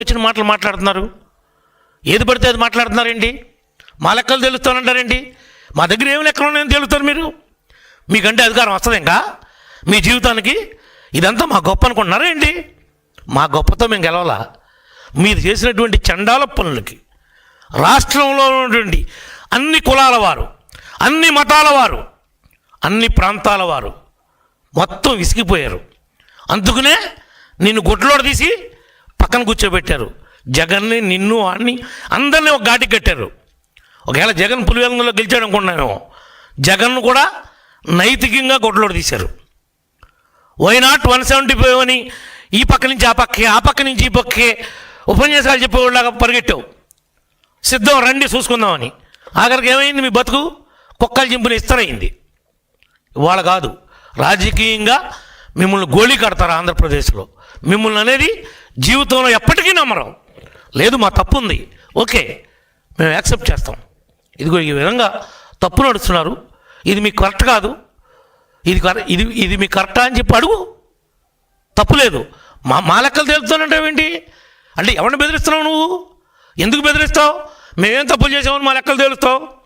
వచ్చిన మాటలు మాట్లాడుతున్నారు? ఏది పడితే అది మాట్లాడుతున్నారండి మా లెక్కలు తెలుస్తానంటారండి మా దగ్గర ఏం లెక్కలు ఉన్నాయని తెలుస్తారు మీరు? మీకంటే అధికారం వస్తుంది ఇంకా మీ జీవితానికి ఇదంతా మా గొప్ప అనుకుంటున్నారా ఏంటి? మా గొప్పతో మేము గెలవాలా? మీరు చేసినటువంటి చండాల పనులకి రాష్ట్రంలో ఉన్నటువంటి అన్ని కులాల వారు అన్ని మతాల వారు అన్ని ప్రాంతాల వారు మొత్తం విసిగిపోయారు. అందుకనే నిన్ను గుడ్లోడ తీసి పక్కన కూర్చోబెట్టారు. జగన్ని నిన్ను వాడిని అందరినీ ఒక ఘాటికి కట్టారు. ఒకవేళ జగన్ పులివెందులో గెలిచాడు అనుకున్నామేమో జగన్ను కూడా నైతికంగా గుడ్లోడ తీశారు. Why not one seventy five అని ఈ పక్క నుంచి ఆ పక్కే ఆ పక్క నుంచి ఈ పక్కే ఉపన్యాసాలు చెప్పేవాళ్ళగా పరిగెట్టావు. సిద్ధం రండి చూసుకుందామని. ఆఖరికి ఏమైంది మీ బతుకు? కుక్కలు చింపుని ఇస్తారైంది. ఇవాళ కాదు. రాజకీయంగా మిమ్మల్ని గోళీ కడతారు ఆంధ్రప్రదేశ్లో? మిమ్మల్ని అనేది జీవితంలో ఎప్పటికీ నమ్మరం. లేదు మా తప్పు ఉంది. ఓకే మేము యాక్సెప్ట్ చేస్తాం. ఇదిగో ఈ విధంగా తప్పు నడుస్తున్నారు. ఇది మీకు కరెక్ట్ కాదు. ఇది కర ఇది ఇది మీకు కరెక్టా అని చెప్పి అడుగు. తప్పులేదు మా మా లెక్కలు తెలుపుతానంటావేంటి అంటే ఎవరిని బెదిరిస్తున్నావు నువ్వు? ఎందుకు బెదిరిస్తావు? మేమేం తప్పులు చేసామని మా లెక్కలు తెలుస్తావు?